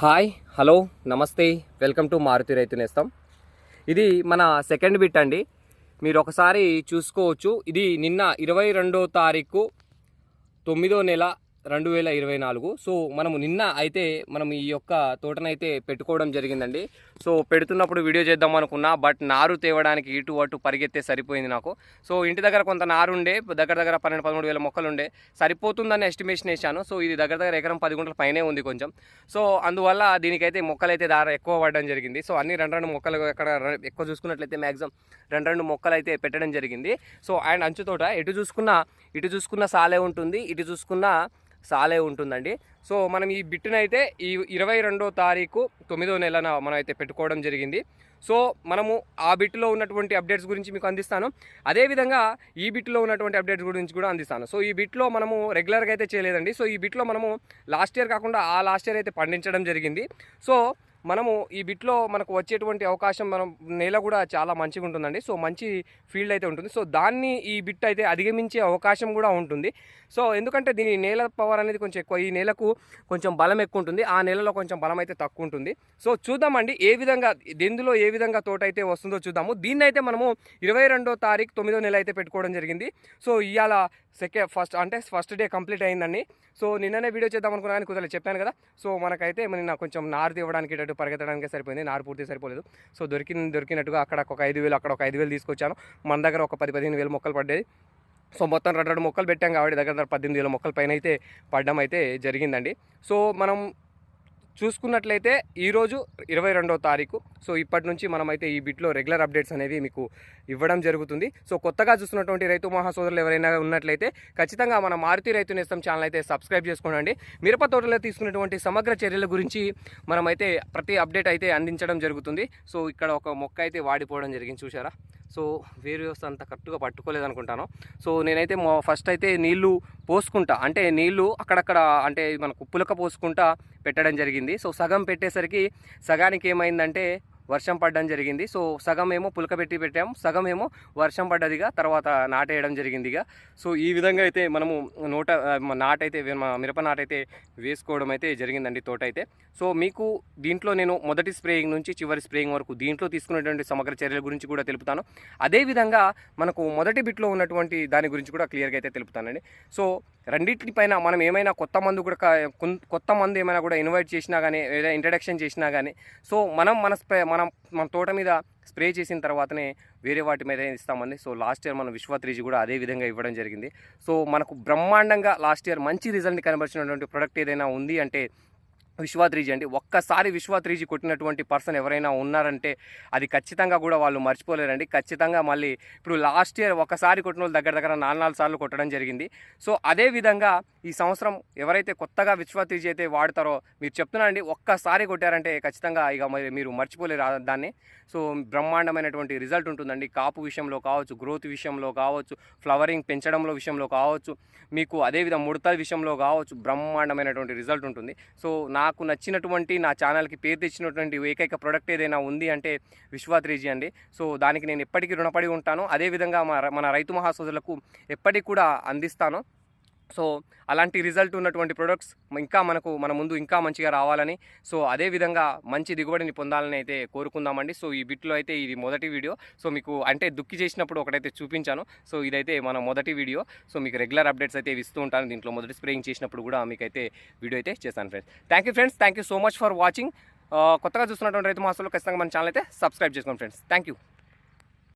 Hi hello namaste welcome to Maruti Raithu Nestham. ఇది మన second bit అండి. మీరు ఒకసారి చూసుకోవచ్చు. ఇది నిన్న ఇరవై రెండో తారీఖు తొమ్మిదో నెల రెండు వేల ఇరవై నాలుగు. సో మనము నిన్న అయితే మనం ఈ యొక్క తోటనైతే పెట్టుకోవడం జరిగిందండి. సో పెడుతున్నప్పుడు వీడియో చేద్దాం అనుకున్నా బట్ నారు తేవడానికి ఇటు అటు పరిగెత్తే సరిపోయింది నాకు. సో ఇంటి దగ్గర కొంత నారు ఉండే దగ్గర దగ్గర పన్నెండు పదమూడు వేల మొక్కలు ఉండే సరిపోతుందని ఎస్టిమేషన్ వేసాను సో ఇది దగ్గర దగ్గర ఎకరం పది గుంటల పైనే ఉంది కొంచెం. సో అందువల్ల దీనికైతే మొక్కలైతే దార ఎక్కువ పడడం జరిగింది. సో అన్ని రెండు రెండు మొక్కలు ఎక్కడ ఎక్కువ చూసుకున్నట్లయితే మ్యాక్సిమం రెండు రెండు మొక్కలు అయితే పెట్టడం జరిగింది. సో అండ్ అంచుతోట ఎటు చూసుకున్నా ఇటు చూసుకున్న సాలే ఉంటుంది ఇటు చూసుకున్న సాలే ఉంటుందండి. సో మనం ఈ బిట్టునైతే ఈ ఇరవై రెండో తారీఖు తొమ్మిదో నెలన మనం అయితే పెట్టుకోవడం జరిగింది. సో మనము ఆ బిట్లో ఉన్నటువంటి అప్డేట్స్ గురించి మీకు అందిస్తాను. అదేవిధంగా ఈ బిట్లో ఉన్నటువంటి అప్డేట్స్ గురించి కూడా అందిస్తాను. సో ఈ బిట్లో మనము రెగ్యులర్గా అయితే చేయలేదండి. సో ఈ బిట్లో మనము లాస్ట్ ఇయర్ కాకుండా ఆ లాస్ట్ ఇయర్ అయితే పండించడం జరిగింది. సో మనము ఈ బిట్లో మనకు వచ్చేటువంటి అవకాశం మనం నేల కూడా చాలా మంచిగా ఉంటుందండి సో మంచి ఫీల్డ్ అయితే ఉంటుంది. సో దాన్ని ఈ బిట్ అయితే అధిగమించే అవకాశం కూడా ఉంటుంది. సో ఎందుకంటే దీని నేల పవర్ అనేది కొంచెం ఎక్కువ ఈ నేలకు కొంచెం బలం ఎక్కువ ఉంటుంది ఆ నేలలో కొంచెం బలం అయితే తక్కువ ఉంటుంది సో చూద్దామండి ఏ విధంగా దెందులో ఏ విధంగా తోట అయితే వస్తుందో చూద్దాము. దీన్ని అయితే మనము ఇరవై రెండో తారీఖు తొమ్మిదో నెల అయితే పెట్టుకోవడం జరిగింది. సో ఇవాళ సెకండ్ ఫస్ట్ అంటే ఫస్ట్ డే కంప్లీట్ అయిందండి. సో నిన్ననే వీడియో చేద్దాం అనుకున్నాను కుదరలేదు. చెప్పాను కదా. సో మనకైతే నిన్న కొంచెం నారు ఇవ్వడానికి ఇటు పరిగెత్తడానికి సరిపోయింది. నారు పూర్తి సరిపోలేదు. సో దొరికిన దొరికినట్టుగా అక్కడ ఒక ఐదు వేలు అక్కడ ఒక ఐదు వేలు తీసుకొచ్చాను. మన దగ్గర ఒక పది పదిహేను వేలు మొక్కలు పడ్డాయి. సో మొత్తం రెండు రెండు మొక్కలు పెట్టాం కాబట్టి దగ్గర దగ్గర పద్దెనిమిది వేల మొక్కల పైన అయితే పడడం అయితే జరిగిందండి. సో మనం చూసుకున్నట్లయితే ఈరోజు ఇరవై రెండో తారీఖు. సో ఇప్పటి నుంచి మనమైతే ఈ బిట్లో రెగ్యులర్ అప్డేట్స్ అనేవి మీకు ఇవ్వడం జరుగుతుంది. సో కొత్తగా చూస్తున్నటువంటి రైతు మహాసోదరులు ఎవరైనా ఉన్నట్లయితే ఖచ్చితంగా మన మారుతి రైతు నేస్తం ఛానల్ అయితే సబ్స్క్రైబ్ చేసుకోండి మిరప తోటలో తీసుకున్నటువంటి సమగ్ర చర్యల గురించి మనమైతే ప్రతి అప్డేట్ అయితే అందించడం జరుగుతుంది. సో ఇక్కడ ఒక మొక్క అయితే వాడిపోవడం జరిగింది. చూసారా సో వేరు వ్యవస్థ అంత కరెక్ట్గా పట్టుకోలేదు అనుకుంటాను సో నేనైతే ఫస్ట్ అయితే నీళ్ళు పోసుకుంటా. అంటే నీళ్ళు అక్కడక్కడ అంటే మనకు పులక పోసుకుంటా పెట్టడం జరిగింది. సో సగం పెట్టేసరికి సగానికి ఏమైందంటే వర్షం పడడం జరిగింది. సో సగం ఏమో పులకబెట్టి పెట్టాము సగం ఏమో వర్షం పడ్డదిగా తర్వాత నాటేయడం జరిగిందిగా సో ఈ విధంగా అయితే మనము నోట నాటైతే మిరప నాటైతే వేసుకోవడం అయితే జరిగిందండి తోట అయితే సో మీకు దీంట్లో నేను మొదటి స్ప్రేయింగ్ నుంచి చివరి స్ప్రేయింగ్ వరకు దీంట్లో తీసుకున్నటువంటి సమగ్ర చర్యల గురించి కూడా తెలుపుతాను. అదేవిధంగా మనకు మొదటి బిట్లో ఉన్నటువంటి దాని గురించి కూడా క్లియర్గా అయితే తెలుపుతానండి. సో రెండింటిపైన మనం ఏమైనా కొత్త మందు కూడా కొత్త మందు ఏమైనా కూడా ఇన్వైట్ చేసినా కానీ ఏదైనా ఇంట్రడక్షన్ చేసినా కానీ సో మనం మన స్ప్రే మనం మన తోట మీద స్ప్రే చేసిన తర్వాతనే వేరే వాటి మీద ఇస్తామండి. సో లాస్ట్ ఇయర్ మనం విశ్వ త్రీజీ కూడా అదే విధంగా ఇవ్వడం జరిగింది. సో మనకు బ్రహ్మాండంగా లాస్ట్ ఇయర్ మంచి రిజల్ట్ని కనబరిచినటువంటి ప్రోడక్ట్ ఏదైనా ఉంది అంటే విశ్వా త్రీజీ అండి. ఒక్కసారి విశ్వ త్రీజీ కొట్టినటువంటి పర్సన్ ఎవరైనా ఉన్నారంటే అది ఖచ్చితంగా కూడా వాళ్ళు మర్చిపోలేరండి. ఖచ్చితంగా మళ్ళీ ఇప్పుడు లాస్ట్ ఇయర్ ఒకసారి కొట్టిన వాళ్ళు దగ్గర దగ్గర నాలుగు నాలుగు సార్లు కొట్టడం జరిగింది. సో అదే విధంగా ఈ సంవత్సరం ఎవరైతే కొత్తగా విశ్వ త్రీజీ అయితే వాడతారో మీరు చెప్తున్నారండి ఒక్కసారి కొట్టారంటే ఖచ్చితంగా ఇక మరి మీరు మర్చిపోలేరు దాన్ని. సో బ్రహ్మాండమైనటువంటి రిజల్ట్ ఉంటుందండి. కాపు విషయంలో కావచ్చు గ్రోత్ విషయంలో కావచ్చు ఫ్లవరింగ్ పెంచడంలో విషయంలో కావచ్చు మీకు అదేవిధంగా ముడతల విషయంలో కావచ్చు బ్రహ్మాండమైనటువంటి రిజల్ట్ ఉంటుంది. సో నా నాకు నచ్చినటువంటి నా ఛానల్కి పేరు తెచ్చినటువంటి ఏకైక ప్రోడక్ట్ ఏదైనా ఉంది అంటే విశ్వా త్రీజీ అండి. సో దానికి నేను ఎప్పటికీ రుణపడి ఉంటాను. అదేవిధంగా మన మన రైతు మహాసోదరులకు ఎప్పటికి కూడా అందిస్తాను. సో అలాంటి రిజల్ట్ ఉన్నటువంటి ప్రొడక్ట్స్ ఇంకా మనకు మన ముందు ఇంకా మంచిగా రావాలని సో అదే విధంగా మంచి దిగుబడిని పొందాలని అయితే కోరుకుందామండి. సో ఈ బిట్లో అయితే ఇది మొదటి వీడియో. సో మీకు అంటే దుక్కి చేసినప్పుడు ఒకటైతే చూపించాను. సో ఇదైతే మన మొదటి వీడియో. సో మీకు రెగ్యులర్ అప్డేట్స్ అయితే ఇస్తూ ఉంటాను. దీంట్లో మొదటి స్ప్రేయింగ్ చేసినప్పుడు కూడా మీకైతే వీడియో అయితే చేశాను friends. Thank you friends. Thank you so much for watching. కొత్తగా చూస్తున్నటువంటి రైతు మాసాలు ఖచ్చితంగా మన ఛానల్ అయితే సబ్స్క్రైబ్ చేసుకోండి ఫ్రెండ్స్. Thank you.